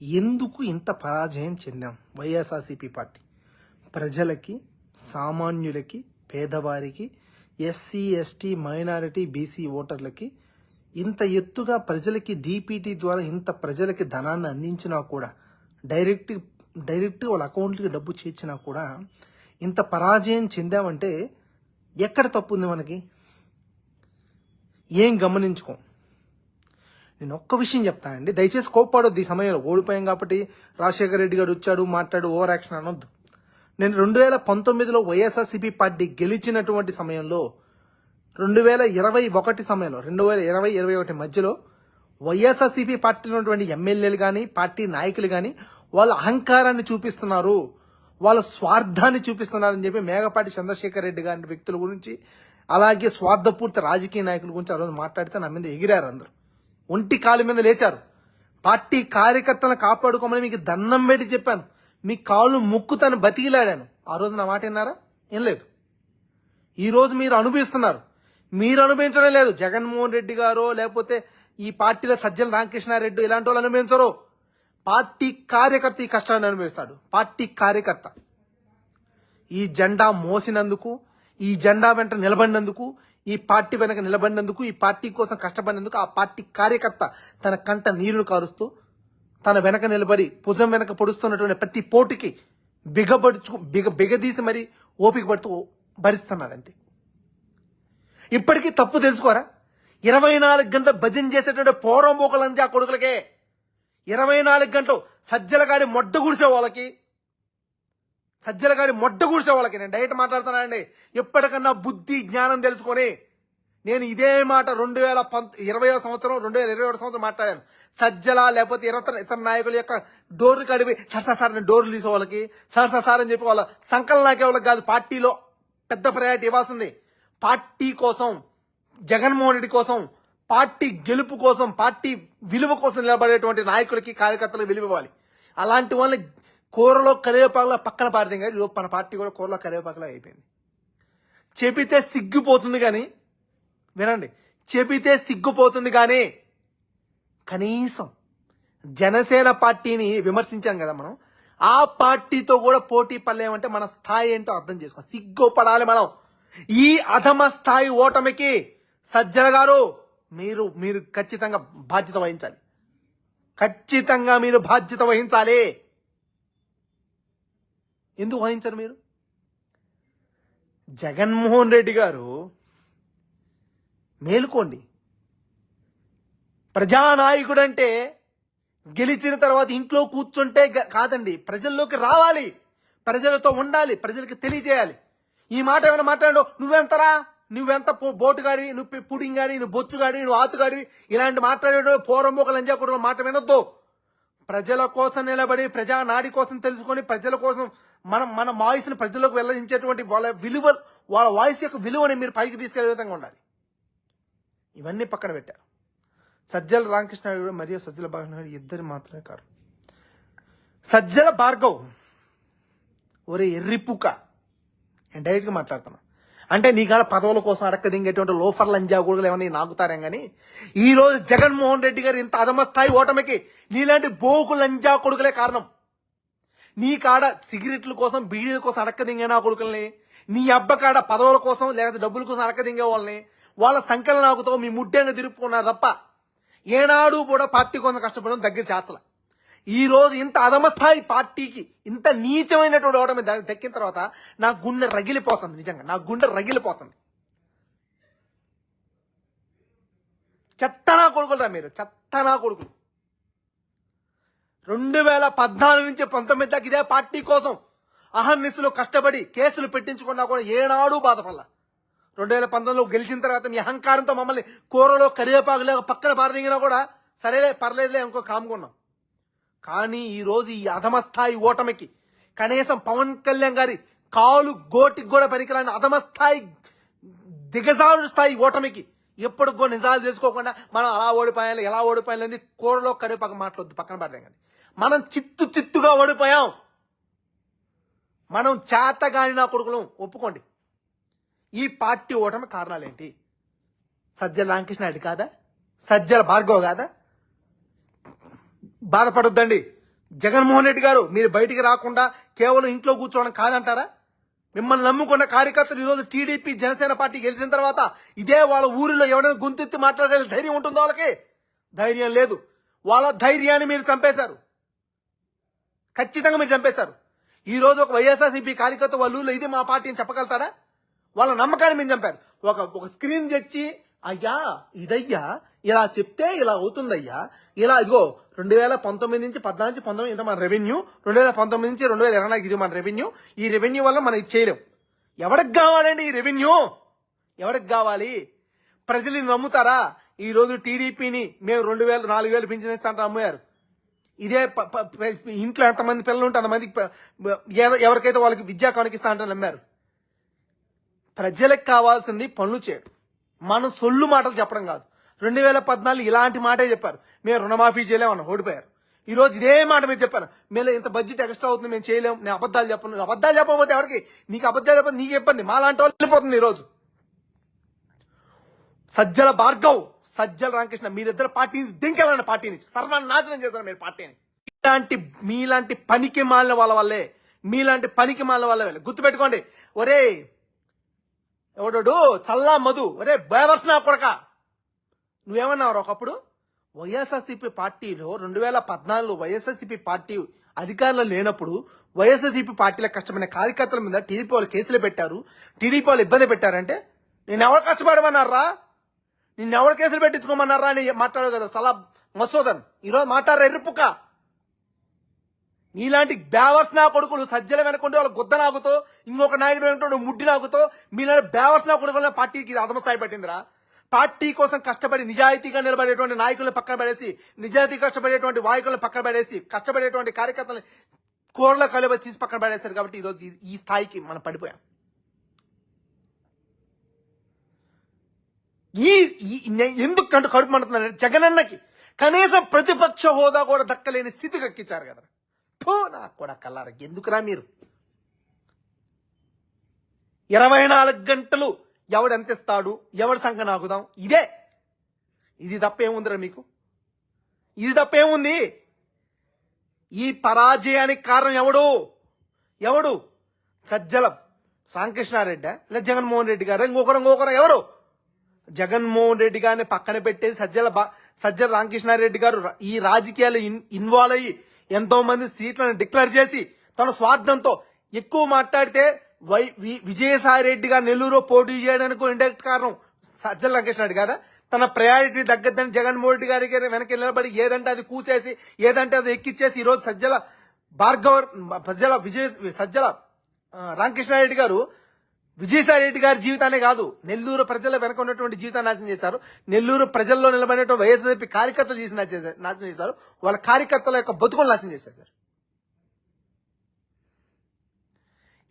ఎందుకు ఇంత పరాజయం చెందాం వైఎస్ఆర్సీపీ పార్టీ? ప్రజలకి సామాన్యులకి పేదవారికి ఎస్సీ ఎస్టీ మైనారిటీ బీసీ ఓటర్లకి ఇంత ఎత్తుగా ప్రజలకి డీపీటీ ద్వారా ఇంత ప్రజలకి ధనాన్ని అందించినా కూడా డైరెక్ట్ డైరెక్ట్ వాళ్ళ అకౌంట్కి డబ్బు చేర్చినా కూడా ఇంత పరాజయం చెందామంటే ఎక్కడ తప్పు ఉంది మనకి? ఏం గమనించుకోం. నేను ఒక్క విషయం చెప్తానండి. దయచేసి కోప్పడొద్దు ఈ సమయంలో. ఓడిపోయాం కాబట్టి రాజశేఖర రెడ్డి గారు వచ్చాడు మాట్లాడు ఓవర్ యాక్షన్ అనొద్దు. నేను రెండు వేల పంతొమ్మిదిలో వైఎస్ఆర్సీపీ పార్టీ గెలిచినటువంటి సమయంలో రెండు వేల ఇరవై ఒకటి సమయంలో రెండు వేల ఇరవై ఇరవై ఒకటి మధ్యలో వైఎస్ఆర్సీపీ పార్టీలో ఉన్నటువంటి ఎమ్మెల్యేలు కానీ పార్టీ నాయకులు కానీ వాళ్ళ అహంకారాన్ని చూపిస్తున్నారు. వాళ్ళ స్వార్థాన్ని చూపిస్తున్నారని చెప్పి మేఘపాటి చంద్రశేఖర్ రెడ్డి గారి వ్యక్తుల గురించి అలాగే స్వార్థపూర్తి రాజకీయ నాయకుల గురించి ఆ రోజు మాట్లాడితే నా మీద ఎగిరారు అందరూ. ఒంటి కాలు మీద లేచారు. పార్టీ కార్యకర్తలను కాపాడుకోమని మీకు దండం పెట్టి చెప్పాను. మీ కాళ్ళు ముక్కుతాను బతికిలాడాను. ఆ రోజు నా మాట విన్నారా? ఏం లేదు ఈరోజు మీరు అనుభవిస్తున్నారు. మీరు అనుభవించడం లేదు. జగన్మోహన్ రెడ్డి గారో లేకపోతే ఈ పార్టీలో సజ్జల రామకృష్ణారెడ్డి ఇలాంటి వాళ్ళు అనుభవించరు. పార్టీ కార్యకర్త ఈ కష్టాన్ని అనుభవిస్తాడు. పార్టీ కార్యకర్త. ఈ జెండా మోసినందుకు ఈ జెండా వెంట నిలబడినందుకు ఈ పార్టీ వెనక నిలబడినందుకు ఈ పార్టీ కోసం కష్టపడినందుకు ఆ పార్టీ కార్యకర్త తన కంట నీరును కారుస్తూ తన వెనక నిలబడి భుజం వెనక పొడుస్తున్నటువంటి ప్రతి పోటుకి బిగబడుచు బిగ బిగదీసి మరి ఓపిక పడుతూ భరిస్తున్నాడంతే. ఇప్పటికీ తప్పు తెలుసుకోరా? ఇరవై నాలుగు గంటలు భజన చేసేటువంటి పోరంబోకలంజా కొడుకులకే ఇరవై నాలుగు గంటలు సజ్జలగాడి మొడ్డ గుడిసే వాళ్ళకి సజ్జలగాడి మొడ్డ గుడిసే వాళ్ళకి నేను డైరెక్ట్ మాట్లాడుతున్నానండి. ఎప్పటికన్నా బుద్ధి జ్ఞానం తెలుసుకొని నేను ఇదే మాట రెండు వేల పంత ఇరవై సంవత్సరం రెండు వేల ఇరవై ఒకటి సంవత్సరం మాట్లాడాను. సజ్జల లేకపోతే ఇరవై ఇతర నాయకుల యొక్క డోర్లు కడిపి సార్ సార్ సార్ నేను డోర్లు తీసే వాళ్ళకి సార్ సార్ సార్ అని చెప్పి వాళ్ళ సంకలన నాకే వాళ్ళకి కాదు పార్టీలో పెద్ద ప్రయారిటీ ఇవ్వాల్సింది. పార్టీ కోసం జగన్మోహన్ రెడ్డి కోసం పార్టీ గెలుపు కోసం పార్టీ విలువ కోసం నిలబడేటువంటి నాయకులకి కార్యకర్తలకు విలువ ఇవ్వాలి. అలాంటి వాళ్ళని కూరలో కరివేపాకులా పక్కన పారితే కానీ మన పార్టీ కూడా కూరలో కరివేపాకులా అయిపోయింది. చెబితే సిగ్గిపోతుంది కానీ వినండి చెబితే సిగ్గుపోతుంది కానీ కనీసం జనసేన పార్టీని విమర్శించాం కదా మనం ఆ పార్టీతో కూడా పోటీ పడలేమంటే మన స్థాయి ఏంటో అర్థం చేసుకో సిగ్గుపడాలి మనం. ఈ అధమ స్థాయి ఓటమికి సజ్జల గారు మీరు మీరు ఖచ్చితంగా బాధ్యత వహించాలి. ఖచ్చితంగా మీరు బాధ్యత వహించాలి. ఎందుకు వాయించారు మీరు? జగన్మోహన్ రెడ్డి గారు మేలుకోండి. ప్రజానాయకుడు అంటే గెలిచిన తర్వాత ఇంట్లో కూర్చుంటే కాదండి ప్రజల్లోకి రావాలి. ప్రజలతో ఉండాలి ప్రజలకు తెలియజేయాలి. ఈ మాట ఏమైనా మాట్లాడు నువ్వెంతరా? నువ్వెంత పో- బోటుగాడి నువ్వు పుడింగాడి నువ్వు బొచ్చుగాడి నువ్వు ఆతుగాడి ఇలాంటి మాట్లాడే పోరంబోక లంజాకుడు మాట వినొద్దు. ప్రజల కోసం నిలబడి ప్రజా నాడి కోసం తెలుసుకొని ప్రజల కోసం మనం మన వాయిస్ని ప్రజలకు వెల్లడించేటువంటి వాళ్ళ విలువ వాళ్ళ వాయిస్ యొక్క విలువని మీరు పైకి తీసుకెళ్ళే విధంగా ఉండాలి. ఇవన్నీ పక్కన పెట్టారు. సజ్జల రామకృష్ణ మరియు సజ్జల భార్గవ్ ఇద్దరు మాత్రమే కారు. సజ్జల భార్గవ్ ఒరే ఎర్రిపుక. నేను డైరెక్ట్గా మాట్లాడుతున్నా. అంటే నీ కాడ పదవుల కోసం అడక్క దింగేటువంటి లోఫర్ లంజా కూడా ఏమన్నా నాగుతారేం కానీ ఈ రోజు జగన్మోహన్ రెడ్డి గారు ఇంత అధమ స్థాయి ఓటమికి నీలాంటి బోకు లంజా కొడుకులే కారణం. నీ కాడ సిగరెట్ల కోసం బీడీల కోసం అడక్క దింగే నా కొడుకుల్ని నీ అబ్బ కాడ పదవుల కోసం లేకపోతే డబ్బుల కోసం అడక్క దింగే వాళ్ళని వాళ్ళ సంకలన నాకుతో మీ ముడ్డైన తిరుపుకున్నారు తప్ప ఏనాడు కూడా పార్టీ కోసం కష్టపడడం దగ్గర చేతల ఈ రోజు ఇంత అధమస్థాయి పార్టీకి ఇంత నీచమైనటువంటి ఓటమి దక్కిన తర్వాత నా గుండె రగిలిపోతుంది నిజంగా. నా గుండె రగిలిపోతుంది. చెత్తనా కొడుకులరా మీరు. చెత్తనా కొడుకులు. రెండు వేల పద్నాలుగు నుంచి పంతొమ్మిది దాకా ఇదే పార్టీ కోసం అహర్నిశలు కష్టపడి కేసులు పెట్టించుకున్నా కూడా ఏనాడు బాధపడలా. రెండు వేల పంతొమ్మిదిలో గెలిచిన తర్వాత మీ అహంకారంతో మమ్మల్ని కూరలో కరివేపాకులేక పక్కన పారదిగినా కూడా సరేలే పర్లేదులే ఇంకో కాముకున్నాం కానీ ఈరోజు ఈ అధమస్థాయి ఓటమికి కనీసం పవన్ కళ్యాణ్ గారి కాలు గోటికి కూడా పనికిరాని అధమస్థాయి దిగజారు స్థాయి ఓటమికి ఎప్పుడు కూడా నిజాలు తెలుసుకోకుండా మనం అలా ఓడిపోయాలి ఎలా ఓడిపోయాలి అనేది కూరలో కరివేపాకు మాట్లాడొద్దు పక్కన పడలేం కానీ. మనం చిత్తు చిత్తుగా ఓడిపోయాం. మనం చేతగాని నా కొడుకులం ఒప్పుకోండి. ఈ పార్టీ ఓటమి కారణాలేంటి సజ్జల రామకృష్ణ రెడ్డి కాదా? సజ్జల భార్గవ్ కాదా? బాధపడొద్దండి. జగన్మోహన్ రెడ్డి గారు మీరు బయటికి రాకుండా కేవలం ఇంట్లో కూర్చోవడం కాదంటారా? మిమ్మల్ని నమ్ముకున్న కార్యకర్తలు ఈరోజు టీడీపీ జనసేన పార్టీ గెలిచిన తర్వాత ఇదే వాళ్ళ ఊరిలో ఎవరైనా గొంతెత్తి మాట్లాడగల ధైర్యం ఉంటుందో వాళ్ళకి? ధైర్యం లేదు. వాళ్ళ ధైర్యాన్ని మీరు చంపేశారు. ఖచ్చితంగా మీరు చంపేశారు. ఈరోజు ఒక వైఎస్ఆర్సీపీ కార్యకర్త వాళ్ళ ఊళ్ళో ఇది మా పార్టీ అని చెప్పగలుగుతారా వాళ్ళ నమ్మకాన్ని మీరు చంపారు. ఒక ఒక స్క్రీన్ తెచ్చి అయ్యా ఇదయ్యా ఇలా చెప్తే ఇలా అవుతుందయ్యా. ఇలా ఇదిగో రెండు వేల పంతొమ్మిది నుంచి పద్నాలుగు నుంచి పంతొమ్మిది ఇంత మన రెవెన్యూ రెండు వేల పంతొమ్మిది నుంచి రెండు వేల ఇరవై నాలుగు ఇది మన రెవెన్యూ ఈ రెవెన్యూ వల్ల మనం ఇది చేయలేం. ఎవరికి కావాలండి ఈ రెవెన్యూ ఎవరికి కావాలి? ప్రజలు నమ్ముతారా? ఈ రోజు టీడీపీని మేము రెండు వేలు నాలుగు వేలు పింఛన్ ఇస్తా అమ్మారు ఇదే ప- ఇంట్లో ఎంతమంది పిల్లలు ఉంటే అంతమందికి ఎవరికైతే వాళ్ళకి విద్యా కానుకిస్తా అంటే నమ్మారు ప్రజలకు కావాల్సింది పనులు చేయడం. మనం సొల్లు మాటలు చెప్పడం కాదు. రెండు వేల పద్నాలుగు ఇలాంటి మాటే చెప్పారు. మేము రుణమాఫీ చేయలేమన్న ఓడిపోయారు. ఈ రోజు ఇదే మాట మీరు చెప్పారు. మేము ఇంత బడ్జెట్ ఎక్స్ట్రా అవుతుంది మేము చేయలేం. నేను అబద్ధాలు చెప్పను. అబద్ధాలు చెప్పకపోతే ఎవరికి? నీకు అబద్ధాలు చెప్పదు నీకు ఇబ్బంది. మా లాంటి వాళ్ళు వెళ్ళిపోతుంది ఈరోజు. సజ్జల భార్గవ్ సజ్జల రామకృష్ణ మీరిద్దరు పార్టీని దింకెళ్ళండి పార్టీని. సర్వనాశనం చేస్తారు మీరు పార్టీని. ఇలాంటి మీలాంటి పనికి మాలిన వాళ్ళ వల్లే మీలాంటి పనికి మాలిన వాళ్ళ వల్లే. గుర్తుపెట్టుకోండి. ఒరే ఎవడోడు? చల్లా మధు. ఒరే బేవర్స్ నా కొడక. నువ్వేమన్నావు ఒకప్పుడు? వైఎస్ఆర్సీపీ పార్టీలో రెండు వేల పద్నాలుగులో వైఎస్ఆర్సీపీ పార్టీ అధికారంలో లేనప్పుడు వైఎస్ఆర్సీపీ పార్టీలో కష్టమైన కార్యకర్తల మీద టీడీపీ వాళ్ళు కేసులు పెట్టారు. టీడీపీ వాళ్ళు ఇబ్బంది పెట్టారంటే నేను ఎవరు కష్టపడమన్నారా? నిన్నెవరు కేసులు పెట్టించుకోమన్నారా అని మాట్లాడు కదా చాలా మసోదన్. ఈరోజు మాట్లాడరా ఎర్రిపుక్క? నీలాంటి బేవర్స్ నా కొడుకులు సజ్జల వెనకుంటే వాళ్ళ గుద్ద నాగుతో ఇంకొక నాయకుడు వెనుకుంటే ముడ్డి నాగుతో మీలాంటి బేవర్స్ నా కొడుకుల పార్టీకి ఇది అధమ స్థాయి పట్టిందిరా. పార్టీ కోసం కష్టపడి నిజాయితీగా నిలబడేటువంటి నాయకులను పక్కన పడేసి నిజాయితీ కష్టపడేటువంటి వాయకులను పక్కన పడేసి కష్టపడేటువంటి కార్యకర్తలను కూరల కలువ తీసి పక్కన పడేస్తారు కాబట్టి ఈరోజు ఈ- స్థాయికి మనం పడిపోయాం. ఈ ఈ- ఎందుకు కడుపు మండుతున్నాను జగనన్నకి కనీసం ప్రతిపక్ష హోదా కూడా దక్కలేని స్థితికి ఎక్కించారు కదా పో నాకు కూడా కల్లారా ఎందుకురా మీరు? ఇరవై నాలుగు గంటలు ఎవడు ఎంత ఇస్తాడు? ఎవడు సంఘ నాకుదాం ఇదే. ఇది తప్పేముందిరా మీకు? ఇది తప్పేముంది? ఈ పరాజయానికి కారణం ఎవడు? ఎవడు? సజ్జలం. రామకృష్ణారెడ్డి లేదా జగన్మోహన్ రెడ్డి గారు. ఇంకొకరు ఇంకొకరు ఎవరు? జగన్మోహన్ రెడ్డి గారిని పక్కన పెట్టేసి సజ్జల సజ్జల రామకృష్ణారెడ్డి గారు ఈ రాజకీయాలు ఇన్వాల్వ్ అయ్యి ఎంతో మంది సీట్లను డిక్లేర్ చేసి తన స్వార్థంతో ఎక్కువ మాట్లాడితే వై వి- విజయసాయి రెడ్డి గారు నెల్లూరు పోటీ చేయడానికి ఇండెక్ట్ కారణం సజ్జల రామకృష్ణారెడ్డి కదా? తన ప్రయారిటీ తగ్గద్దని జగన్మోహన్ రెడ్డి గారికి వెనక నిలబడి ఏదంటే అది కూచేసి ఏదంటే అది ఎక్కిచ్చేసి ఈ రోజు సజ్జల భార్గవ సజ్జల విజయ సజ్జల రామకృష్ణారెడ్డి గారు విజయసాయి రెడ్డి గారి జీవితానే కాదు నెల్లూరు ప్రజల వెనక ఉన్నటువంటి జీవితాన్ని నాశనం చేశారు. నెల్లూరు ప్రజల్లో నిలబడినటువంటి వైఎస్ఆర్పీ కార్యకర్తలు చేసి నాశనం నాశనం చేశారు. వాళ్ళ కార్యకర్తల యొక్క బతుకులు నాశనం చేశారు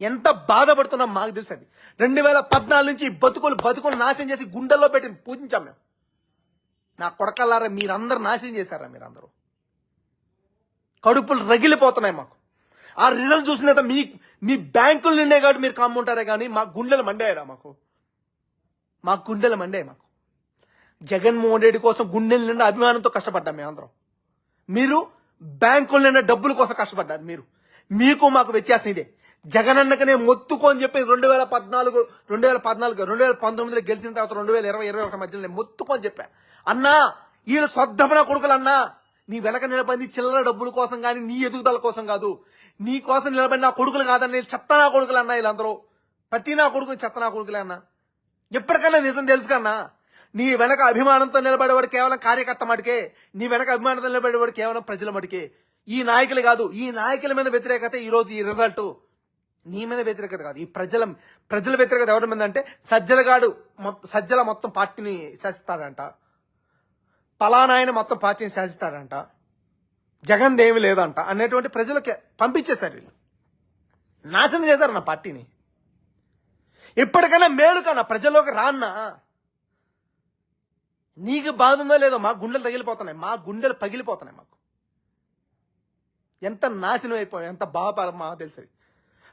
ఎంత బాధపడుతున్నాం మాకు తెలుసు అది. రెండు వేల పద్నాలుగు నుంచి బతుకులు బతుకులు నాశనం చేసి గుండెల్లో పెట్టి పూజించాం మేము. నా కొడకల్లారా మీరందరూ నాశనం చేశారా మీరందరూ? కడుపులు రగిలిపోతున్నాయి మాకు. ఆ రిజల్ట్ చూసిన మీ మీ బ్యాంకులు నిండే కాబట్టి మీరు కమ్ముంటారే కానీ మా గుండెలు మండాయరా మాకు. మా గుండెలు మండే మాకు. జగన్మోహన్ రెడ్డి కోసం గుండెల నిండా అభిమానంతో కష్టపడ్డాం మేమందరం మీరు బ్యాంకుల నిండా డబ్బుల కోసం కష్టపడ్డారు మీరు. మీకు మాకు వ్యత్యాసం ఇదే. జగనన్నకి నేను మొత్తుకొని చెప్పి రెండు వేల పద్నాలుగు రెండు వేల పద్నాలుగు రెండు వేల పంతొమ్మిదిలో గెలిచిన తర్వాత రెండు వేల ఇరవై ఇరవై ఒకటి మధ్యలో నేను మొత్తుకొని చెప్పాను అన్నా వీళ్ళు స్వద్ధమన కొడుకులు అన్నా నీ వెనక నిలబడి చిల్లర డబ్బుల కోసం కానీ నీ ఎదుగుదల కోసం కాదు. నీ కోసం నిలబడి నా కొడుకులు కాదన్న చెత్త నా కొడుకులు అన్నా వీళ్ళందరూ. ప్రతి నా కొడుకు చెత్త నా కొడుకులే అన్నా. ఎప్పటికైనా నిజం తెలుసు కన్నా. నీ వెనక అభిమానంతో నిలబడేవాడు కేవలం కార్యకర్త మటుకే. నీ వెనక అభిమానంతో నిలబడేవాడు కేవలం ప్రజల మటుకే. ఈ నాయకులు కాదు ఈ నాయకుల మీద వ్యతిరేకత ఈరోజు ఈ రిజల్ట్. నీ మీద వ్యతిరేకత కాదు ఈ ప్రజల ప్రజల వ్యతిరేకత ఎవరి మీద అంటే సజ్జలగాడు మొత్తం సజ్జల మొత్తం పార్టీని శాసిస్తాడంట. పలానాయన మొత్తం పార్టీని శాసిస్తాడంట. జగన్ దేమి లేదంట అనేటువంటి ప్రజలకి పంపించేశారు వీళ్ళు. నాశనం చేశారు నా పార్టీని. ఇప్పటికైనా మేలు కన్నా ప్రజల్లోకి రాన్నా. నీకు బాధ ఉందో లేదో మా గుండెలు తగిలిపోతున్నాయి. మా గుండెలు పగిలిపోతున్నాయి మాకు. ఎంత నాశనం అయిపోయాయి ఎంత బాధ మాకు తెలిసేది.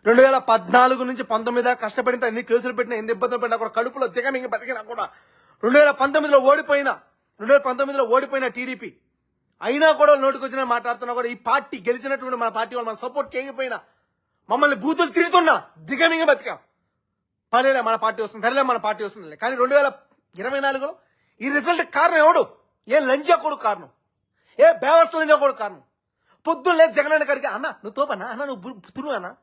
రెండు వేల పద్నాలుగు నుంచి పంతొమ్మిది కష్టపడిన ఎన్ని కేసులు పెట్టినా ఎన్ని ఇబ్బందులు పెట్టినా కూడా కడుపులో దిగమింగి బతికినా కూడా. రెండు వేల పంతొమ్మిదిలో ఓడిపోయినా రెండు వేల పంతొమ్మిదిలో ఓడిపోయిన టీడీపీ అయినా కూడా నోటికి వచ్చిన మాట్లాడుతున్నా కూడా ఈ పార్టీ గెలిచినటువంటి మన పార్టీ వాళ్ళు మనం సపోర్ట్ చేయకపోయినా మమ్మల్ని బూతులు తిరుగుతున్నా దిగమింగ బతికాం. పర్లేలే మన పార్టీ వస్తుంది సరేలే మన పార్టీ వస్తుంది కానీ రెండు వేల ఇరవై నాలుగులో ఈ రిజల్ట్ కారణం ఎవడు? ఏ లంజా కొడుకు కారణం? ఏ బేవర్స్ లంజా కొడుకు కారణం? పొద్దున్న లేదు జగన్ అన్న అన్న నువ్వు తోపన్నా అన్న నువ్వు బు- అన్న.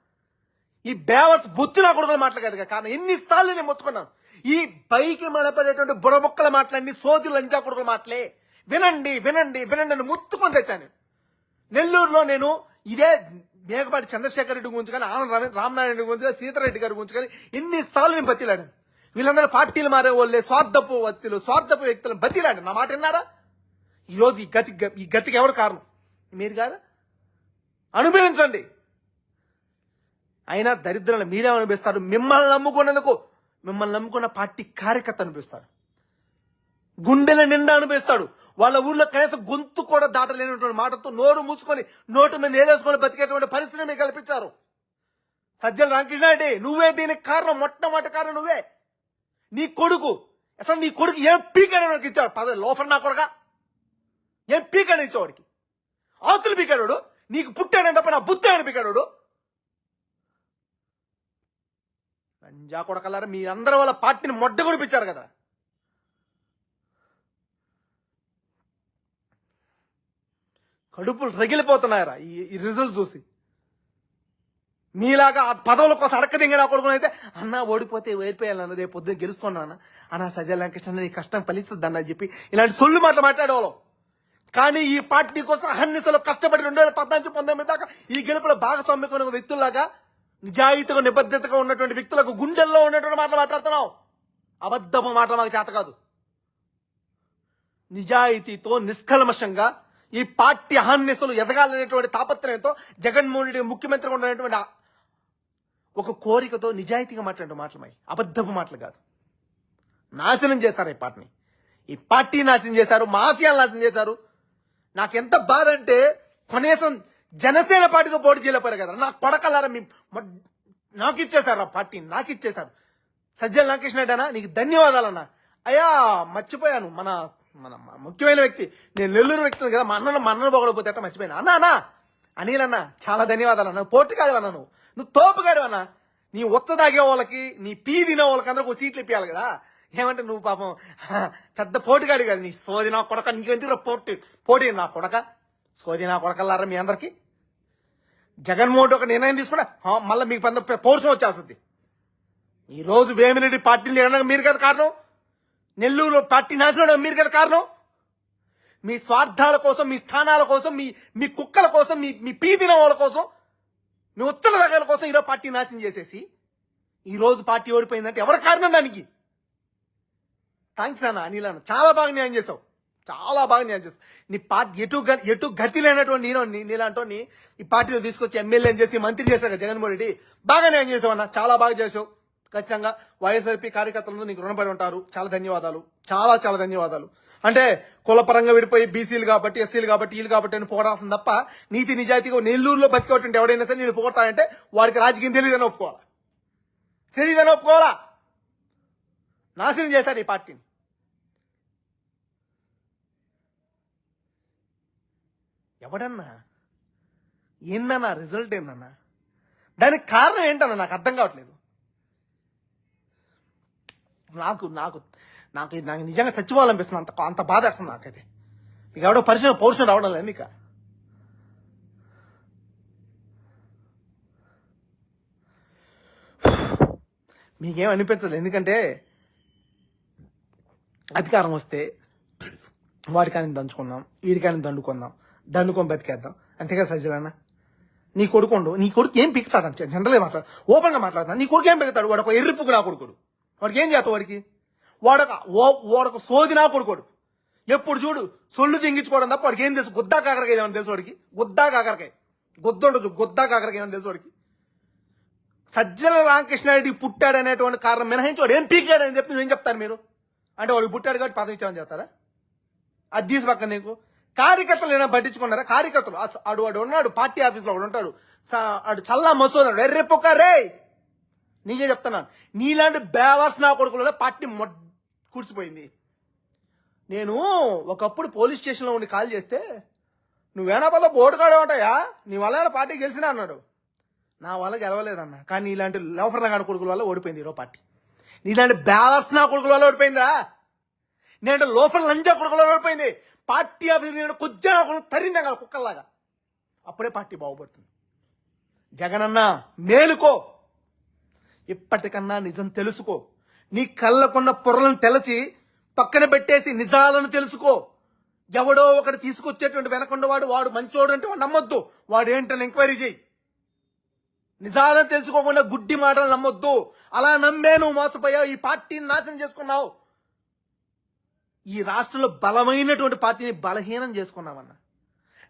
ఈ బేవర్స్ బొత్తు నా కొడుకులు మాట్లాడదు కారణం ఎన్నిసార్లు నేను మొత్తుకున్నాను. ఈ పైకి మనపడేటువంటి బుడబొక్కల మాటలన్నీ సోది లంజా కొడుకుల మాటలే. వినండి వినండి వినండి అని ముత్తుకొని తెచ్చాను నెల్లూరులో నేను ఇదే మేకపాటి చంద్రశేఖర్ రెడ్డి గురించి కానీ ఆనంద రవి రామనారాయణ గురించి కానీ సీతారెడ్డి గారి గురించి కానీ ఎన్నిసార్లు నేను బతిలాడాను వీళ్ళందరూ పార్టీలు మారే వాళ్ళే స్వార్థపు వ్యక్తులు స్వార్థపు వ్యక్తులను బతిలాడాను నా మాట విన్నారా? ఈరోజు ఈ గతి ఈ గతికి ఎవరు కారణం? మీరు కాదా? అనుభవించండి. అయినా దరిద్రాలు మీరే అనిపిస్తారు మిమ్మల్ని నమ్ముకున్నందుకు మిమ్మల్ని నమ్ముకున్న పార్టీ కార్యకర్త అనిపిస్తాడు గుండెల నిండా అనిపిస్తాడు వాళ్ళ ఊర్లో కనీసం గొంతు కూడా దాటలేనటువంటి మాటతో నోరు మూసుకొని నోటు మీద నేలేసుకొని బతికేటువంటి పరిస్థితిని మీకు కల్పించారు. సజ్జల రామకృష్ణారెడ్డి నువ్వే దీనికి కారణం మొట్టమొదటి కారణం నువ్వే. నీ కొడుకు అసలు నీ కొడుకు ఏం పీకాడు నాకు ఇచ్చాడు? పద లోఫర్ నా కొడుక? ఏం పీకాడు ఇచ్చేవాడికి ఆతులు పీకాడు నీకు పుట్టాడని తప్ప నా బుత్తాడని పీకాడు లంజా కొడకలారా మీ అందరి వాళ్ళ పార్టీని మొడ్డ కొనిపించారు కదా. కడుపులు రగిలిపోతున్నాయరా ఈ ఈ రిజల్ట్ చూసి. మీలాగా ఆ పదవుల కోసం అడక్క దింగిన కొడుకుని అయితే అన్న ఓడిపోతే ఓడిపోయాలన్న రేపు పొద్దున్న గెలుస్తున్నాను అన్న సజ్జల లంకృష్ణ నీ కష్టం ఫలిస్తుంది అన్న చెప్పి ఇలాంటి సొల్లు మాటలు మాట్లాడేవాళ్ళం. కానీ ఈ పార్టీ కోసం అహర్నిశలో కష్టపడి రెండు వేల పద్నాలుగు పంతొమ్మిది దాకా ఈ గెలుపులో భాగస్వామ్యకున్న వ్యక్తుల్లాగా నిజాయితీగా నిబద్ధతగా ఉన్నటువంటి వ్యక్తులకు గుండెల్లో ఉన్నటువంటి మాటలు మాట్లాడుతున్నావు. అబద్ధపు మాటలు మాకు చేత కాదు. నిజాయితీతో నిష్కల్మషంగా ఈ పార్టీ అహర్నిశలు ఎదగాలనేటువంటి తాపత్రయంతో జగన్మోహన్ రెడ్డి ముఖ్యమంత్రిగా ఉన్నటువంటి ఒక కోరికతో నిజాయితీగా మాట్లాడే మాటలమై అబద్ధపు మాటలు కాదు. నాశనం చేశారు ఈ పార్టీని. ఈ పార్టీ నాశనం చేశారు మా నాశనం చేశారు. నాకు ఎంత బాధ అంటే కనీసం జనసేన పార్టీతో పోటీ చేయలేకపోయారు కదా. నాకు కొడకలారా మీ నాకు ఇచ్చేశారు ఆ పార్టీని నాకు ఇచ్చేశారు. సజ్జల నాగేష్ నాయుడు నీకు ధన్యవాదాలన్నా. అయ్యా మర్చిపోయాను. మన మన ముఖ్యమైన వ్యక్తి. నేను నెల్లూరు వ్యక్తిని కదా మా అన్నను మా అన్నను పొగడపోతే అట్ట మర్చిపోయినా. అన్నా అన్నా! అనిల్ అన్న చాలా ధన్యవాదాలు అన్న. పోటుగాడు అన్న నువ్వు. నువ్వు తోపుగాడు అన్న. నీ ఉచ్చ తాగే వాళ్ళకి నీ పీ తినే వాళ్ళకి అందరికి సీట్లు ఇప్పించాలి కదా. ఏమంటే నువ్వు పాపం పెద్ద పోటుగాడు కదా నీ సోది నా కొడక నీకెందుకు పోటీ పోటీ నా కొడక? సోది నా కొడకల్లారా మీ అందరికి? జగన్మోహన్ ఒక నిర్ణయం తీసుకుంటే హా, మళ్ళీ మీకు పెద్ద పోర్షన్ వచ్చేస్తుంది. ఈరోజు వేమిరెడ్డి పార్టీలు మీరు కదా కారణం? నెల్లూరులో పార్టీ నాశనం మీరు కదా కారణం? మీ స్వార్థాల కోసం మీ స్థానాల కోసం మీ మీ కుక్కల కోసం మీ మీ పీదిన వాళ్ళ కోసం మీ ఉత్తర రకాల కోసం ఈరోజు పార్టీ నాశనం చేసేసి ఈరోజు పార్టీ ఓడిపోయిందంటే ఎవరి కారణం దానికి? థ్యాంక్స్ అన్న అనిల్ అన్న చాలా బాగా న్యాయం చేసావు చాలా బాగా న్యాయం చేస్తావు నీ పార్టీ ఎటు గ- ఎటు గతి లేనటువంటి నేను నీ- నీలాంటి ఈ పార్టీలో తీసుకొచ్చి ఎమ్మెల్యేని చేసి మంత్రి చేశాడు కదా జగన్మోహన్ రెడ్డి. బాగా న్యాయం చేసావు అన్న చాలా బాగా చేసావు ఖచ్చితంగా వైఎస్ఆర్పీ కార్యకర్తలందరూ నీకు రుణపడి ఉంటారు. చాలా ధన్యవాదాలు. చాలా చాలా ధన్యవాదాలు. అంటే కులపరంగా విడిపోయి బీసీలు కాబట్టి ఎస్సీలు కాబట్టి వీళ్ళు కాబట్టి అని పోరాల్సింది తప్ప నీతి నిజాయితీగా నెల్లూరులో బతికేటువంటి ఎవడైనా సరే నేను పోగొడతానంటే వాడికి రాజకీయం తెలియదని ఒప్పుకోవాలా? తెలియదని ఒప్పుకోవాలా? నాశనం చేశారు ఈ పార్టీని. ఎవడన్నా? ఏందన్నా? రిజల్ట్ ఏందన్నా? దానికి కారణం ఏంటన్నా? నాకు అర్థం కావట్లేదు. నాకు నాకు నాకు నాకు నిజంగా చచ్చిపోవాలనిపిస్తుంది. అంత అంత బాధ వేస్తుంది నాకైతే. మీకు ఎవడో పరిచయం పౌరుషం రావడం లేదు ఇక మీకేం అనిపించదు ఎందుకంటే అధికారం వస్తే వాడికాని దంచుకుందాం వీడికాని దండుకుందాం దండుకొని బతికేద్దాం. అంతేగా సజ్జలన్న? నీ కొడుకుండు నీ కొడుకు ఏం పిక్కుతాడు? అంటే జనరల్గా మాట్లాడు ఓపెన్గా మాట్లాడతాను నీ కొడుకు ఏం పిక్కుతాడు? వాడు ఒక ఎర్రిపుకు నా కొడుకుడు. వాడికి ఏం చేస్తావు వాడికి? వాడొక ఓ వాడొక సోదినా కొడుకోడు. ఎప్పుడు చూడు సొల్లు తింగించుకోవడం తప్ప వాడికి ఏం తెలుసు? గుద్దా కాకరకాయ ఏమని తెలుసు వాడికి? గుద్దా కాకరకాయ. గుద్దుండదు గుద్దా కాకరకాయ ఏమని తెలుసు వాడికి? సజ్జల రామకృష్ణారెడ్డి పుట్టాడు అనేటువంటి కారణం మినహాయించి వాడు ఏం పీకాడు అని చెప్తే ఏం చెప్తారు మీరు? అంటే వాడు పుట్టాడు కాబట్టి పదవి ఇచ్చామని చెప్తారా? అది తీసి పక్కన నీకు. కార్యకర్తలు ఏమైనా పట్టించుకున్నారా? కార్యకర్తలు. అడు వాడు ఉన్నాడు పార్టీ ఆఫీస్లో వాడు ఉంటాడు. స- ఆడు చల్లా మసోదాడు ఎర్రె నీకే చెప్తున్నాను. నీలాంటి బేవర్స్ నా కొడుకులలో పార్టీ మొడ్ కూర్చిపోయింది. నేను ఒకప్పుడు పోలీస్ స్టేషన్లో ఉండి కాల్ చేస్తే నువ్వేనా పద బోర్డు కాడే ఉంటాయా నీ వల్ల పార్టీ గెలిచినా? అన్నాడు. నా వల్ల గెలవలేదన్న. కానీ ఇలాంటి లవఫర్ నగాడు కొడుకుల వల్ల ఓడిపోయింది ఈరో పార్టీ. నీలాంటి బ్యాలన్స్ నా కొడుకుల వల్ల ఓడిపోయిందిరా. నేను లోఫర్ లంజా కొడుకుల వల్ల ఓడిపోయింది. పార్టీ ఆఫీస్ నేను కొద్దిగా కొడుకు తరిందా కదా కుక్కల్లాగా. అప్పుడే పార్టీ బాగుపడుతుంది. జగనన్న మేలుకో. ఇప్పటికన్నా నిజం తెలుసుకో. నీ కళ్ళకున్న పొరలను తెలచి పక్కన పెట్టేసి నిజాలను తెలుసుకో. ఎవడో ఒకటి తీసుకొచ్చేటువంటి వెనకొండవాడు వాడు మంచోడు అంటే వాడు నమ్మొద్దు. వాడు ఏంటని ఎంక్వైరీ చేయి. నిజాలను తెలుసుకోకుండా గుడ్డి మాటలు నమ్మొద్దు. అలా నమ్మే నువ్వు మోసపోయావు. ఈ పార్టీని నాశనం చేసుకున్నావు. ఈ రాష్ట్రంలో బలమైనటువంటి పార్టీని బలహీనం చేసుకున్నామన్నా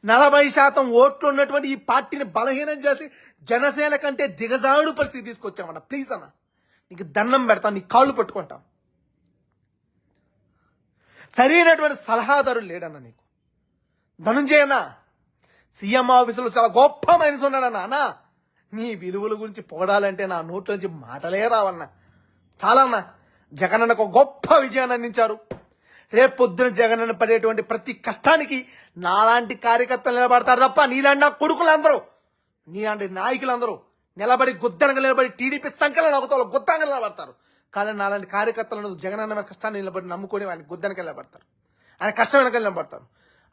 నలభై శాతం ఓట్లు ఉన్నటువంటి ఈ పార్టీని బలహీనం చేసి జనసేన కంటే దిగజాడు పరిస్థితి తీసుకొచ్చామన్న ప్లీజ్ అన్న. నీకు దండం పెడతాను నీ కాళ్ళు పట్టుకుంటాం. సరైనటువంటి సలహాదారుడు లేడన్న నీకు. ధనుంజయన్న సీఎం ఆఫీసులో చాలా గొప్ప మనిషి ఉన్నాడన్న. అన్న నీ విలువల గురించి పొగడాలంటే నా నోట్లోంచి మాటలే రావన్న. చాలా అన్న జగనన్నకు ఒక గొప్ప విజయాన్ని అందించారు. రేపు పొద్దున జగనన్న పడేటువంటి ప్రతి కష్టానికి నాలాంటి కార్యకర్తలు నిలబడతారు తప్ప నీలాంటి నా కొడుకులందరూ నీలాంటి నాయకులందరూ నిలబడి గుద్దనగా నిలబడి టీడీపీ సంఖ్యలో నవ్వుతారు గుద్దంగా నిలబడతారు. కానీ నాలాంటి కార్యకర్తలను జగనన్న కష్టాన్ని నిలబడి నమ్ముకొని ఆయన గుద్దనకి నిలబడతారు. ఆయన కష్టం వెనక నిలబడతారు.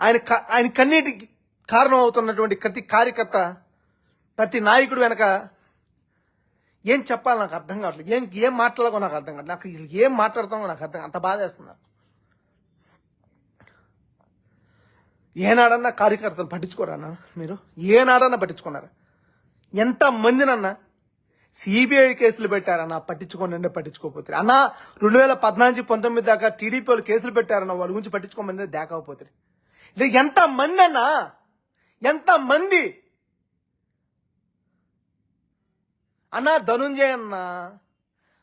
ఆయన క- ఆయన కన్నీటికి కారణం అవుతున్నటువంటి ప్రతి కార్యకర్త ప్రతి నాయకుడు వెనక ఏం చెప్పాలో నాకు అర్థం కావట్లేదు. ఏం ఏం మాట్లాడాలో నాకు అర్థం కావట్లేదు. నాకు ఏం మాట్లాడతామో నాకు అర్థం అంత బాధ వేస్తుంది నాకు. ఏనాడన్నా కార్యకర్తలు పట్టించుకోరన్నా మీరు? ఏనాడన్నా పట్టించుకున్నారా? ఎంత మందినన్నా సిబిఐ కేసులు పెట్టారన్నా పట్టించుకోనండి పట్టించుకోకపోతే. అన్నా రెండు వేల పద్నాలుగు పంతొమ్మిది దాకా టీడీపీ వాళ్ళు కేసులు పెట్టారన్న వాళ్ళ గురించి పట్టించుకోమని దాకపోతే ఇది ఎంత మంది అన్నా ఎంత మంది అన్నా ధనుంజయ అన్న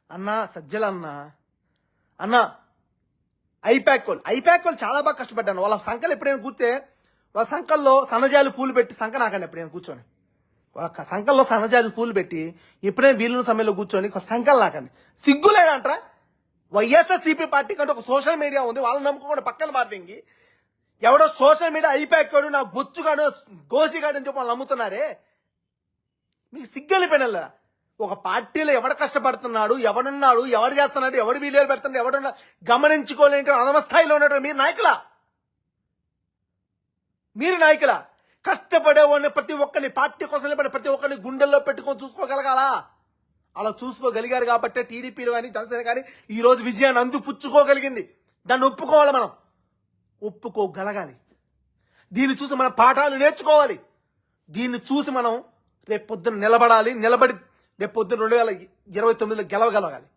అన్నా సజ్జలన్న అన్నా ఐపాక్ వాళ్ళు ఐపాక్ వాళ్ళు చాలా బాగా కష్టపడ్డాను. వాళ్ళ సంఖలు ఎప్పుడైనా కూర్తే వాళ్ళ సంఖల్లో సన్నజాలు పూలు పెట్టి సంఖ నాకండి ఎప్పుడైనా కూర్చొని. వాళ్ళ సంఖల్లో సన్నజాలు పూలు పెట్టి ఎప్పుడైనా వీలున్న సమయంలో కూర్చొని సంఖలు నాకండి. సిగ్గు లేదంటారా? వైఎస్ఆర్సీపీ పార్టీ కంటే ఒక సోషల్ మీడియా ఉంది. వాళ్ళని నమ్ముకోకుండా పక్కన పార్టీకి ఎవడో సోషల్ మీడియా అయిపోయాడు నా బొచ్చుగాడు గోసిగాడు అని చెప్పి వాళ్ళు నమ్ముతున్నారే? మీకు సిగ్గలిపోయిన ఒక పార్టీలో ఎవడు కష్టపడుతున్నాడు ఎవడున్నాడు ఎవడు చేస్తున్నాడు ఎవడు వీడియోలు పెడుతున్నాడు ఎవడున్నా గమనించుకోలేని అనమస్థాయిలో ఉన్నట్టు మీరు నాయకుల? మీరు నాయకుల? కష్టపడేవాడిని ప్రతి ఒక్కరిని పార్టీ కోసం ప్రతి ఒక్కరిని గుండెల్లో పెట్టుకొని చూసుకోగలగాలా? అలా చూసుకోగలిగారు కాబట్టి టీడీపీలో కానీ జనసేన కానీ ఈ రోజు విజయాన్ని అందుపుచ్చుకోగలిగింది. దాన్ని ఒప్పుకోవాలి మనం. ఒప్పుకోగలగాలి. దీన్ని చూసి మనం పాఠాలు నేర్చుకోవాలి. దీన్ని చూసి మనం రేపు పొద్దున నిలబడాలి నిలబడి రేపు పొద్దున రెండు వేల ఇరవై తొమ్మిదిలో గెలవగలగాలి.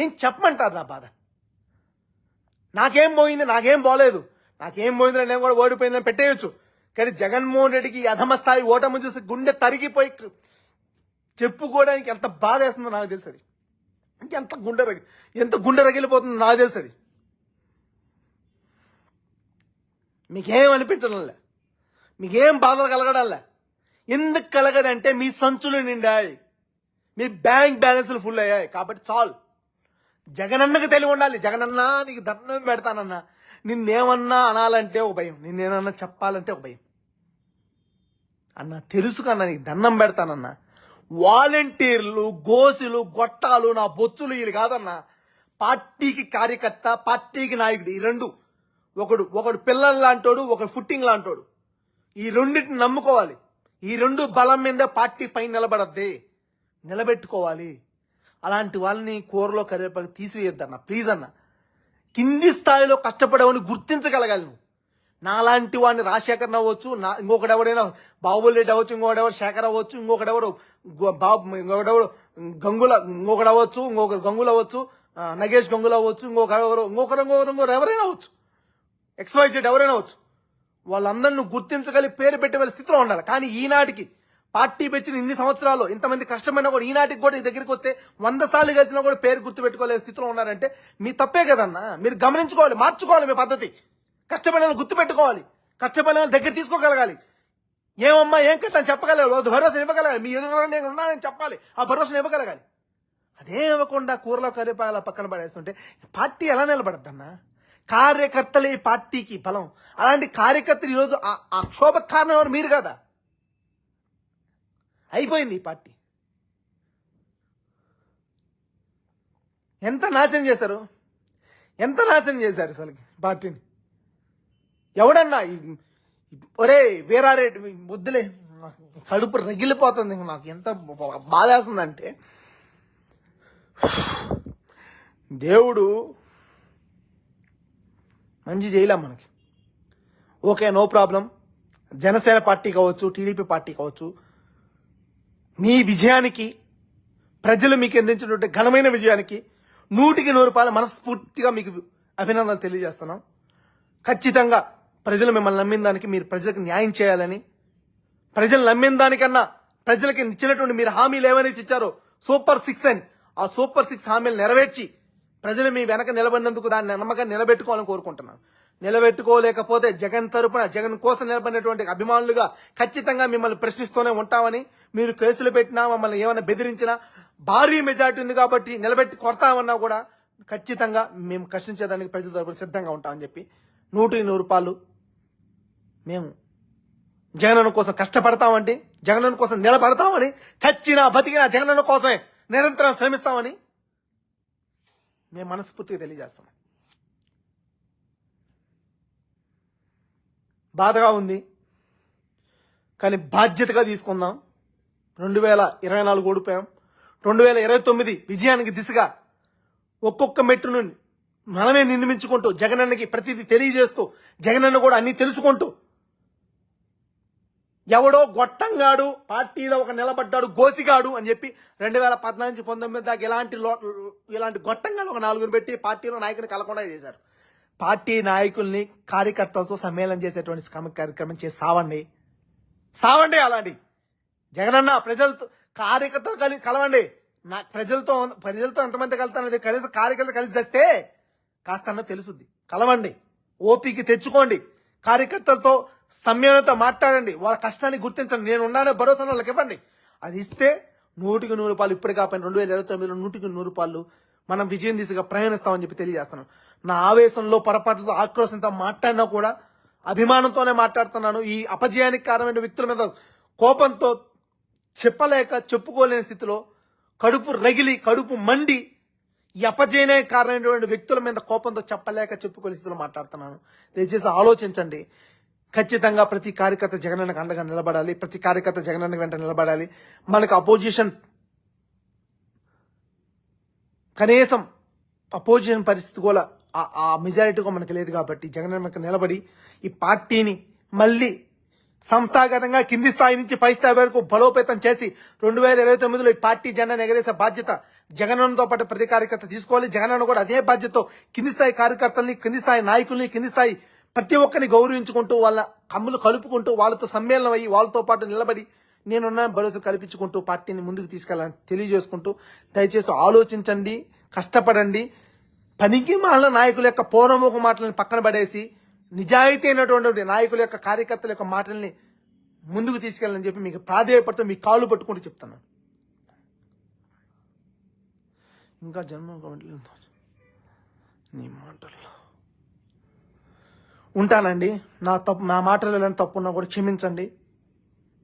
ఏం చెప్పమంటారు నా బాధ? నాకేం పోయింది నాకేం పోలేదు. నాకేం పోయింది నేను కూడా ఓడిపోయిందని పెట్టేయచ్చు. కానీ జగన్మోహన్ రెడ్డికి ఈ అధమ స్థాయి ఓటమి చూసి గుండె తరిగిపోయి చెప్పుకోవడానికి ఎంత బాధ వేస్తుందో నాకు తెలుసు అది ఇంకెంత గుండె రగి ఎంత గుండె రగిలిపోతుందో నాకు తెలుసు అది మీకేం అనిపించడంలే. మీకేం బాధలు కలగడాలే? ఎందుకు కలగదంటే మీ సంచులు నిండాయి. మీ బ్యాంక్ బ్యాలెన్స్లు ఫుల్ అయ్యాయి. కాబట్టి చాలు. జగనన్నకి తెలివి ఉండాలి. జగనన్న నీకు దండం పెడతానన్నా. నిన్నేమన్నా అనాలంటే ఒక భయం. నిన్నేమన్నా చెప్పాలంటే ఒక భయం. అన్న తెలుసు కన్నా నీకు దండం పెడతానన్నా. వాలంటీర్లు గోసులు గొట్టాలు నా బొచ్చులు వీళ్ళు కాదన్నా. పార్టీకి కార్యకర్త పార్టీకి నాయకుడు ఈ రెండు. ఒకడు ఒకడు పిల్లలు లాంటోడు ఒకడు ఫుట్టింగ్ లాంటోడు. ఈ రెండింటిని నమ్ముకోవాలి. ఈ రెండు బలం మీద పార్టీ పైన నిలబడద్ది. నిలబెట్టుకోవాలి. అలాంటి వాళ్ళని కూరలో కరివేపాకు తీసివేయొద్దన్న. ప్లీజ్ అన్న. కింది స్థాయిలో కష్టపడేవాడిని గుర్తించగలగాలి నువ్వు. నాలాంటి వాడిని రాజశేఖర్ అవ్వచ్చు నా ఇంకొకటి ఎవడైనా బాబుల్ రెడ్డి అవ్వచ్చు ఇంకొకటి శేఖర్ అవ్వచ్చు ఇంకొకటి ఎవడు బాబు ఇంకొకటి గంగుల ఇంకొకటి అవ్వచ్చు ఇంకొకరు గంగులు అవ్వచ్చు నగేష్ గంగులు అవ్వచ్చు ఇంకొకరు ఇంకొకరు ఇంకొకరు ఇంకొకరు ఎవరైనా అవ్వచ్చు. ఎక్స్వైజెడ్ ఎవరైనా అవ్వచ్చు. వాళ్ళందరిని గుర్తించగలిగి పేరు పెట్టే స్థితిలో ఉండాలి. కానీ ఈనాటికి పార్టీ పెంచిన ఇన్ని సంవత్సరాలు ఇంతమంది కష్టమైనా కూడా ఈనాటికి కూడా ఈ దగ్గరికి వస్తే వంద సార్లు కలిసినా కూడా పేరు గుర్తు పెట్టుకోలేని స్థితిలో ఉన్నారంటే మీ తప్పే కదన్నా? మీరు గమనించుకోవాలి మార్చుకోవాలి మీ పద్ధతి. కష్టపడిన గుర్తు పెట్టుకోవాలి కష్టపడిన దగ్గర తీసుకోగలగాలి. ఏమమ్మా ఏం కదా చెప్పగలగాలి. భరోసా ఇవ్వగలగాలి. మీ ఎదురు నేను ఉన్నానని చెప్పాలి. ఆ భరోసా ఇవ్వగలగాలి. అదే ఇవ్వకుండా కూరలో కరిపాల పక్కన పడేస్తుంటే పార్టీ ఎలా నిలబడద్దన్నా? కార్యకర్తలే ఈ పార్టీకి బలం. అలాంటి కార్యకర్తలు ఈరోజు ఆ- ఆ కారణం ఎవరు మీరు కదా? అయిపోయింది ఈ పార్టీ. ఎంత నాశనం చేశారు? ఎంత నాశనం చేశారు అసలు పార్టీని? ఎవడన్నా ఈ- ఒరే వీరారెడ్డి ముద్దులే కడుపు రగిలిపోతుంది నాకు. ఎంత బాధేస్తుందంటే దేవుడు మంచి చేయలేం మనకి. Okay no problem. Janasena party కావచ్చు టీడీపీ పార్టీ కావచ్చు మీ విజయానికి ప్రజలు మీకు అందించినటువంటి ఘనమైన విజయానికి నూటికి నూరు రూపాయలు మనస్ఫూర్తిగా మీకు అభినందనలు తెలియజేస్తున్నాం. ఖచ్చితంగా ప్రజలు మిమ్మల్ని నమ్మిన దానికి మీరు ప్రజలకు న్యాయం చేయాలని ప్రజలు నమ్మిన దానికన్నా ప్రజలకి ఇచ్చినటువంటి మీరు హామీలు ఏమైనా ఇచ్చారో సూపర్ సిక్స్ అని ఆ సూపర్ సిక్స్ హామీలు నెరవేర్చి ప్రజలు మీ వెనక నిలబడినందుకు దాన్ని నమ్మకాన్ని నిలబెట్టుకోవాలని కోరుకుంటున్నాను. నిలబెట్టుకోలేకపోతే జగన్ తరపున జగన్ కోసం నిలబడినటువంటి అభిమానులుగా ఖచ్చితంగా మిమ్మల్ని ప్రశ్నిస్తూనే ఉంటామని మీరు కేసులు పెట్టినా మమ్మల్ని ఏమైనా బెదిరించినా భారీ మెజార్టీ ఉంది కాబట్టి నిలబెట్టి కొడతామన్నా కూడా ఖచ్చితంగా మేము కష్టించేదానికి ప్రజల తరపున సిద్ధంగా ఉంటామని చెప్పి నూటి నూరు రూపాయలు మేము జగనన్న కోసం కష్టపడతామంటే జగనన్న కోసం నిలబడతామని చచ్చినా బతికినా జగనన్న కోసమే నిరంతరం శ్రమిస్తామని మేము మనస్ఫూర్తిగా తెలియజేస్తాం. బాధగా ఉంది. కానీ బాధ్యతగా తీసుకుందాం. రెండు వేల ఇరవై నాలుగు ఓడిపోయాం. రెండు వేల ఇరవై తొమ్మిది విజయానికి దిశగా ఒక్కొక్క మెట్టును మనమే నిర్మించుకుంటూ జగనన్నకి ప్రతిదీ తెలియజేస్తూ జగనన్న కూడా అన్ని తెలుసుకుంటూ ఎవడో గొట్టంగాడు పార్టీలో ఒక నిలబడ్డాడు గోసిగాడు అని చెప్పి రెండు వేల పద్నాలుగు నుంచి పంతొమ్మిది దాకా ఇలాంటి లో ఇలాంటి గొట్టంగాడు ఒక నాలుగుని పెట్టి పార్టీలో నాయకుని కలకుండా చేశారు. పార్టీ నాయకుల్ని కార్యకర్తలతో సమ్మేళనం చేసేటువంటి కార్యక్రమం చేసి సావండి. సావండి అలాంటి. జగనన్న ప్రజలతో కార్యకర్తలు కలి కలవండి. నా ప్రజలతో ప్రజలతో ఎంతమంది కలుతానది కలిసి కార్యకర్తలు కలిసి చేస్తే కాస్త తెలుసుద్ది. కలవండి. ఓపిక తెచ్చుకోండి. కార్యకర్తలతో సమ్యనతో మాట్లాడండి. వాళ్ళ కష్టాన్ని గుర్తించండి. నేను ఉన్నానో భరోసా వాళ్ళకి ఇవ్వండి. అది ఇస్తే నూటికి నూరు రూపాయలు ఇప్పుడు కాకపోయినా రెండు వేల ఇరవై తొమ్మిదిలో నూటికి నూరు రూపాయలు మనం విజయం దిశగా ప్రయాణిస్తామని చెప్పి తెలియజేస్తున్నాను. నా ఆవేశంలో పొరపాటుతో ఆక్రోశంతో మాట్లాడినా కూడా అభిమానంతోనే మాట్లాడుతున్నాను. ఈ అపజయానికి కారణమైన వ్యక్తుల మీద కోపంతో చెప్పలేక చెప్పుకోలేని స్థితిలో కడుపు రగిలి కడుపు మండి ఈ అపజయనే కారణమైనటువంటి వ్యక్తుల మీద కోపంతో చెప్పలేక చెప్పుకోలేని స్థితిలో మాట్లాడుతున్నాను. దయచేసి ఆలోచించండి. ఖచ్చితంగా ప్రతి కార్యకర్త జగనన్నకు అండగా నిలబడాలి ప్రతి కార్యకర్త జగనన్న వెంట నిలబడాలి. మనకు అపోజిషన్ కనీసం అపోజిషన్ పరిస్థితి కూడా ఆ- ఆ మనకు మనకి లేదు కాబట్టి జగన్ నిలబడి ఈ పార్టీని మళ్ళీ సంస్థాగతంగా కింది స్థాయి నుంచి పై స్థాయి వరకు బలోపేతం చేసి రెండు వేల ఇరవై తొమ్మిదిలో ఈ పార్టీ జెండాను ఎగరేసే బాధ్యత జగనన్నతో పాటు ప్రతి కార్యకర్త తీసుకోవాలి. జగనన్న కూడా అదే బాధ్యతతో కింది స్థాయి కార్యకర్తల్ని కింది స్థాయి నాయకుల్ని కింది స్థాయి ప్రతి ఒక్కరిని గౌరవించుకుంటూ వాళ్ళ కమ్ములు కలుపుకుంటూ వాళ్ళతో సమ్మేళనం అయ్యి వాళ్ళతో పాటు నిలబడి నేనున్న భరోసా కల్పించుకుంటూ పార్టీని ముందుకు తీసుకెళ్ళాలని తెలియజేసుకుంటూ దయచేసి ఆలోచించండి కష్టపడండి. పనికి మాల నాయకుల యొక్క పూర్వముఖ మాటలను పక్కన పడేసి నిజాయితీ అయినటువంటి నాయకుల యొక్క కార్యకర్తల యొక్క మాటల్ని ముందుకు తీసుకెళ్ళని చెప్పి మీకు ప్రాధేయపడుతూ మీ కాళ్ళు పట్టుకుంటూ చెప్తున్నాను. ఇంకా జన్మ నీ మాటల్లో. ఉంటానండి. నా తప్పు నా మాటలు ఎలాంటి తప్పు ఉన్నా కూడా క్షమించండి.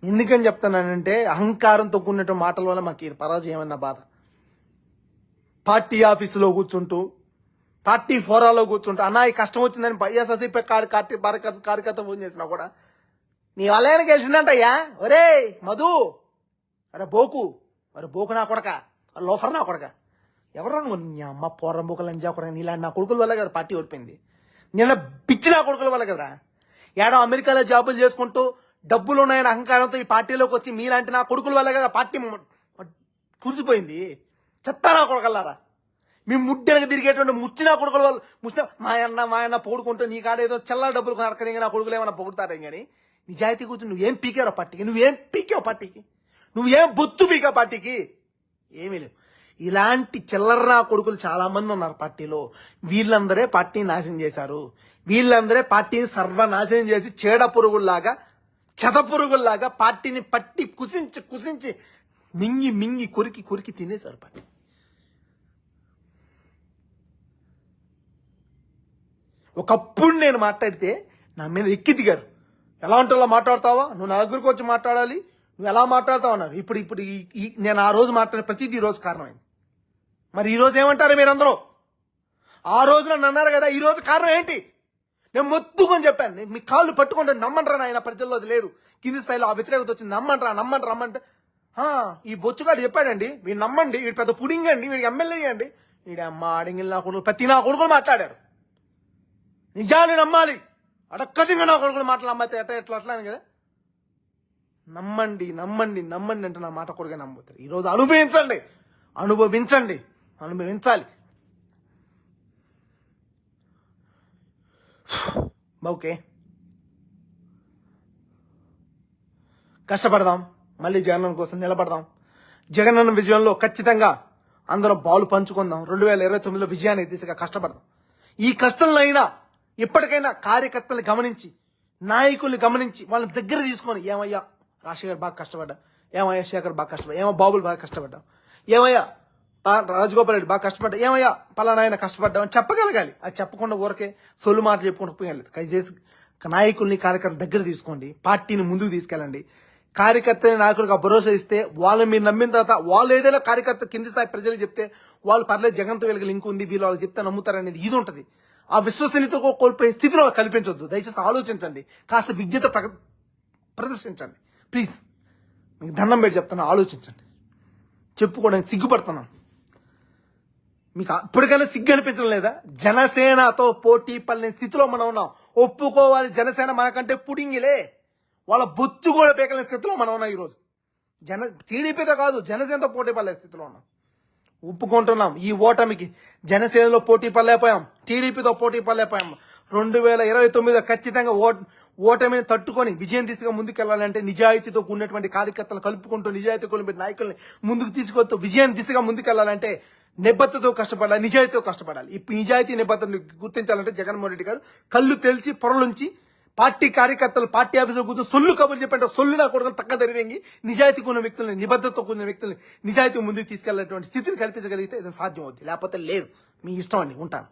ఎందుకని చెప్తానంటే అహంకారంతో కూడినటువంటి మాటల వల్ల మాకు పరాజయం అన్న బాధ? పార్టీ ఆఫీసులో కూర్చుంటూ పార్టీ ఫోరాలో కూర్చుంటూ అన్నా ఈ కష్టం వచ్చిందని వైఎస్ఆర్సీపీ కార్టీ కార్యకర్త కార్యకర్త ఫోన్ చేసినా కూడా నీ వల్ల గెలిచిందంటయ్యా? ఒరే మధు అరే బోకు అరే బోకు నా కొడక లోఫర్ నా కొడక. ఎవరు నీ అమ్మ పోరం బోకలు అని కొడక నీలాంటి నా కొడుకుల వల్ల కదా పార్టీ ఓడిపోయింది. నిన్న పిచ్చి నా కొడుకుల వల్ల కదరా? ఏడో అమెరికాలో జాబులు చేసుకుంటూ డబ్బులు ఉన్నాయని అహంకారంతో ఈ పార్టీలోకి వచ్చి మీలాంటి నా కొడుకుల వల్ల కదా పార్టీ కురిసిపోయింది. చెత్త నా కొడకల్లారా? మీ ముడ్డెనక తిరిగేటువంటి ముచ్చిన కొడుకుల వాళ్ళు ముచ్చిన మా అన్న మా అన్న పొగుడుకుంటూ నీ కాడ ఏదో చల్ల డబ్బులు కనకని నా కొడుకులు ఏమైనా పొగుడతారే కానీ నిజాయితీ కూర్చొని నువ్వేం పీకావు పార్టీకి? నువ్వేం పీకావు పార్టీకి? నువ్వేం బొత్తు పీకా పార్టీకి? ఏమీ లేవు ఇలాంటి చిల్లర్రా కొడుకులు చాలా మంది ఉన్నారు పార్టీలో. వీళ్ళందరే పార్టీని నాశనం చేశారు. వీళ్ళందరే పార్టీని సర్వనాశనం చేసి చేడ పురుగుల్లాగా చెద పురుగుల్లాగా పార్టీని పట్టి కుసించి కుసించి మింగి మింగి కొరికి కొరికి తినేశారు పార్టీ. ఒకప్పుడు నేను మాట్లాడితే నా మీద ఎక్కి దిగారు. ఎలా ఉంటుందో మాట్లాడతావా? నువ్వు నా దగ్గరకు వచ్చి మాట్లాడాలి. నువ్వు ఎలా మాట్లాడతావు అన్నారు. ఇప్పుడు ఇప్పుడు నేను ఆ రోజు మాట్లాడే ప్రతిదీ రోజు కారణమైంది. మరి ఈరోజు ఏమంటారు మీరందరూ? ఆ రోజు నన్ను అన్నారు కదా ఈరోజు కారణం ఏంటి? నేను మొత్తుకొని చెప్పాను. నేను మీ కాళ్ళు పట్టుకుంటే నమ్మంటారా ఆయన ప్రజల్లో అది లేదు. కింది స్థాయిలో ఆ వ్యతిరేకత వచ్చింది. నమ్మంటారా? నమ్మంటారా? రమ్మంటే ఈ బొచ్చుగాడు చెప్పాడండి. వీడు నమ్మండి. వీడు పెద్ద పుడింగ్ అండి. వీడు ఎమ్మెల్యే అండి. వీడు అమ్మ అడిగిన నా కొడుకు ప్రతి నా కొడుకులు మాట్లాడారు. నిజాలు నమ్మాలి. అడక్కది నా కొడుకులు మాటలు నమ్మితే ఎట్లా ఎట్లా అట్లా అని కదా? నమ్మండి నమ్మండి నమ్మండి అంటే నా మాట కొడుగా నమ్ముతారు ఈరోజు అనుభవించండి. అనుభవించండి. అనుభవించాలి. ఓకే. కష్టపడదాం. మళ్ళీ జగనన్న కోసం నిలబడదాం. జగనన్న విజయంలో ఖచ్చితంగా అందరం బాలు పంచుకుందాం. రెండు వేల ఇరవై తొమ్మిదిలో విజయాన్ని దిశగా కష్టపడదాం. ఈ కష్టంలో అయినా ఇప్పటికైనా కార్యకర్తలు గమనించి నాయకుల్ని గమనించి వాళ్ళని దగ్గర తీసుకొని ఏమయ్యా రాజశేఖర్ బాగా కష్టపడ్డా ఏమయ్యా శేఖర్ బాగా కష్టపడ్డా ఏమో బాబులు బాగా కష్టపడ్డా ఏమయ్యా రాజగోపాల్ రెడ్డి బాగా కష్టపడ్డా ఏమయ్యా పలానా ఆయన కష్టపడ్డా అని చెప్పగలగాలి. అది చెప్పకుండా ఊరకే సొల్లు మాట చెప్పుకుంటూ పోయలేదు దయచేసి నాయకుల్ని కార్యకర్త దగ్గర తీసుకోండి. పార్టీని ముందుకు తీసుకెళ్ళండి. కార్యకర్తని నాయకులకు భరోసా ఇస్తే వాళ్ళు మీరు నమ్మిన తర్వాత వాళ్ళు ఏదైనా కార్యకర్త కింది స్థాయి ప్రజలు చెప్తే వాళ్ళు పర్లేదు జగన్తో వీళ్ళకి లింక్ ఉంది వీళ్ళు వాళ్ళు చెప్తే నమ్ముతారనేది ఇది ఉంటుంది. ఆ విశ్వసనీయత కోల్పోయే స్థితిలో వాళ్ళకి కల్పించొద్దు. దయచేసి ఆలోచించండి. కాస్త విజ్ఞత ప్రదర్శించండి. ప్లీజ్. మీకు దండం పెట్టి చెప్తాను ఆలోచించండి. చెప్పుకోవడానికి సిగ్గుపడుతున్నాను మీకు ఇప్పటికైనా సిగ్గు అనిపించడం లేదా? జనసేనతో పోటీ పడలేని స్థితిలో మనం ఉన్నాం. ఒప్పుకోవాలి జనసేన మనకంటే పుడింగిలే. వాళ్ళ బొచ్చు కూడా పీకలేని స్థితిలో మనం ఉన్నాం ఈరోజు. జన టీడీపీతో కాదు జనసేనతో పోటీ పడలే స్థితిలో ఉన్నాం. ఒప్పుకుంటున్నాం ఈ ఓటమికి. జనసేనలో పోటీ పడలేకపోయాం టీడీపీతో పోటీ పడలేకపోయాం. రెండు వేల ఇరవై తొమ్మిదిలో ఖచ్చితంగా ఓ ఓటమిని తట్టుకొని విజయం దిశగా ముందుకెళ్ళాలంటే నిజాయితీతో కూడినటువంటి కార్యకర్తలు కలుపుకుంటూ నిజాయితీ కూడిన నాయకుల్ని ముందుకు తీసుకొస్తూ విజయం దిశగా ముందుకెళ్ళాలంటే నిబద్ధతో కష్టపడాలి నిజాయితీతో కష్టపడాలి. ఇప్పుడు నిజాయితీ నిబద్ధతను గుర్తించాలంటే జగన్మోహన్ రెడ్డి గారు కళ్ళు తెల్చి పొరలుంచి పార్టీ కార్యకర్తలు పార్టీ ఆఫీసులో కూర్చొని సొల్లు కబుర్లు చెప్పంటే సొల్లు నా కొడుకుని తక్క జరిగి నిజాయితీ కొన్న వ్యక్తుల్ని నిబద్ధతతో కూడిన వ్యక్తుల్ని నిజాయితీ ముందుకు తీసుకెళ్ళేటువంటి స్థితిని కల్పించగలిగితే ఇది సాధ్యం అవుతుంది లేకపోతే లేదు. మీ ఇష్టం అండి ఉంటాను.